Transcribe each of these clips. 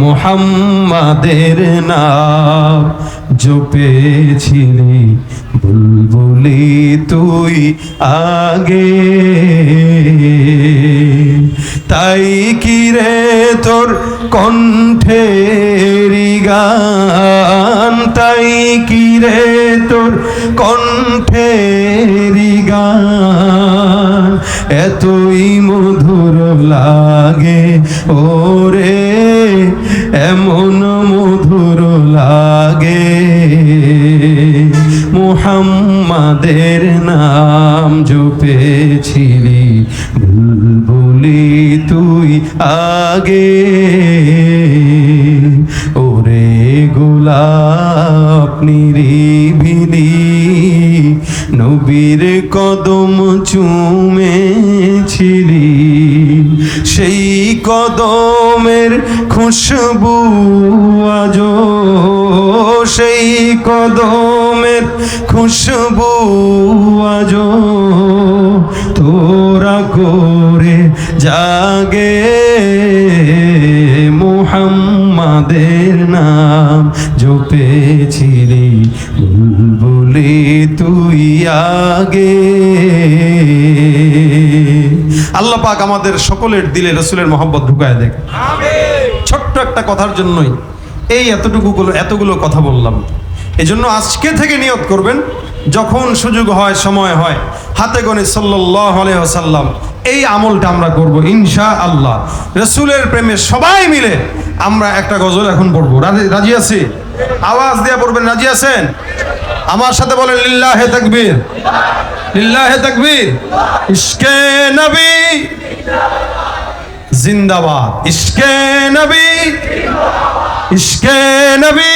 মোহাম্মাদের নাম জপেছিলি, বুলবুলি তুই আগে। তাই কি রে তোর কণ্ঠেরি গান? তাই কি রে তোর কণ্ঠেরি গান? এতই মধুর লাগে, ওরে। এমন মধুর লাগে? মুহাম্মাদের নাম জপেছিলি, বুলবুলি তুই আগে। ওরে গোলাপ নিরিবিলি, নবীর কদম চুমেছিলি, সেই কদমের খুশবু আজ সেই কদমের খুশবু আজ তোরা করে জাগে মোহাম্মাদের নাম জপেছিলি, বুলবুলি তুই আগে। আল্লাহ পাক আমাদের সকলের দিলে রসুলের মোহাম্মত ঢুকায় দেখ ছোট্ট একটা কথার জন্যই এই এতটুকু গুলো এতগুলো কথা বললাম। এই জন্য আজকে থেকে নিয়ত করবেন, যখন সুযোগ হয়, সময় হয়, হাতে গণে সাল্লাহ আলহাম এই আমলটা আমরা করব ইনশা আল্লাহ রসুলের প্রেমে সবাই মিলে আমরা একটা গজল এখন পড়ব। রাজি আছি? আওয়াজ দিয়ে পড়বেন, রাজি আছেন? আমার সাথে বলেন, লিল্লাহে তাকবীর লিল্লাহে তাকবীর। ইশকে নবী, জিন্দাবাদ। ইশকে নবী ইশকে নবী।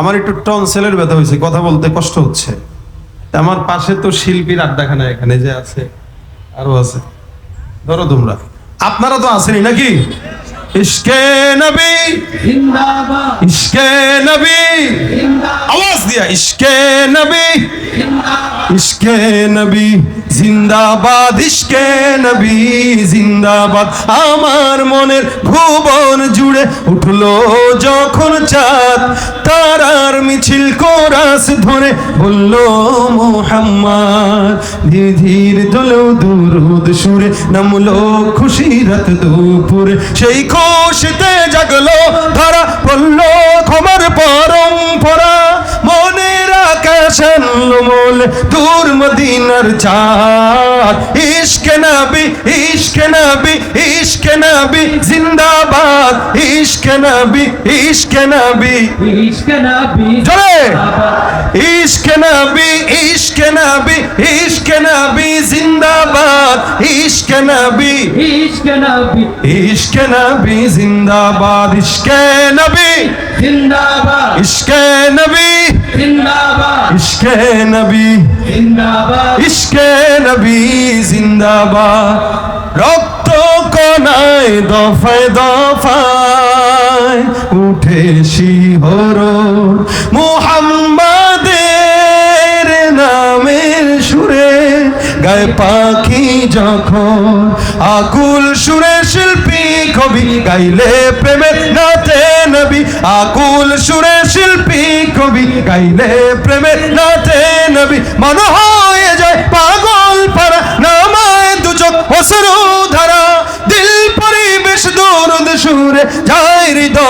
আমার একটু টনসেলের ব্যথা হয়েছে, কথা বলতে কষ্ট হচ্ছে। আমার পাশে তো শিল্পীর আড্ডাখানা এখানে যে আছে, আরও আছে। ধরো তোমরা। আপনারা তো আসেনি নাকি? ইশকে নবী। ইশকে নবী। আওয়াজ দিয়া ইশকে নবী। ইশকে নবী, জিন্দাবাদ, ইশকে নবী, জিন্দাবাদ। আমার মনের ভুবন জুড়ে উঠল যখন চাঁদ, তারার মিছিল কোরাস ধরে বলল, মোহাম্মদ ধীর ধীর দোলো দুরুদ সুরে নামলো খুশি রাত দুপুরে। সেই খুশিতে জাগলো, ধরা পড়ল ক্ষমার পরম্পরা দূর মদিনার চাঁদ ইশকে নবী ইশকে নবী ইশকে নবী জিন্দাবাদ। ইশকে নবী ইশকে নবী। ইশকে নবী জোরে। ইশকে নবী ইশকে নবী ইশকে নবী জিন্দাবাদ। ইশকে নবী। ইশকে নবী। ইশকে নবী জিন্দাবাদ। ইশকে নবী। জিন্দাবাদ। ইশকে নবী। ইশকে নবী। ইশকে নবী জিন্দাবাদ। রক্ত কনায় দফায় দফায় উঠে শিহর মুহাম্মাদের গায়ে পাখি যখন আকুল সুরে শিল্পী কবি গাইলে প্রেমের নাতে নবী। আকুল সুরে শিল্পী কবি গাইলে প্রেমের নাতে নবী। মন হয়ে যায় পাগল পারা নামায় দুচোখ অসরু ধারা। দিল পরিবেশ দূর সুরে যায় হৃদয়ের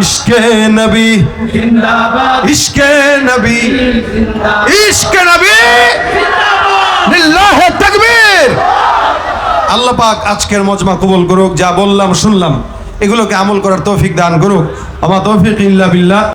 ইশকে নবী। জিন্দাবাদ। ইশকে নবী। জিন্দাবাদ। ইশকে নবী। তাকবীর। আল্লাহ পাক আজকের মজমা কবুল করুক যা বললাম শুনলাম এগুলোকে আমল করার তৌফিক দান করুক। আমার তৌফিক ইল্লা বিল্লাহ।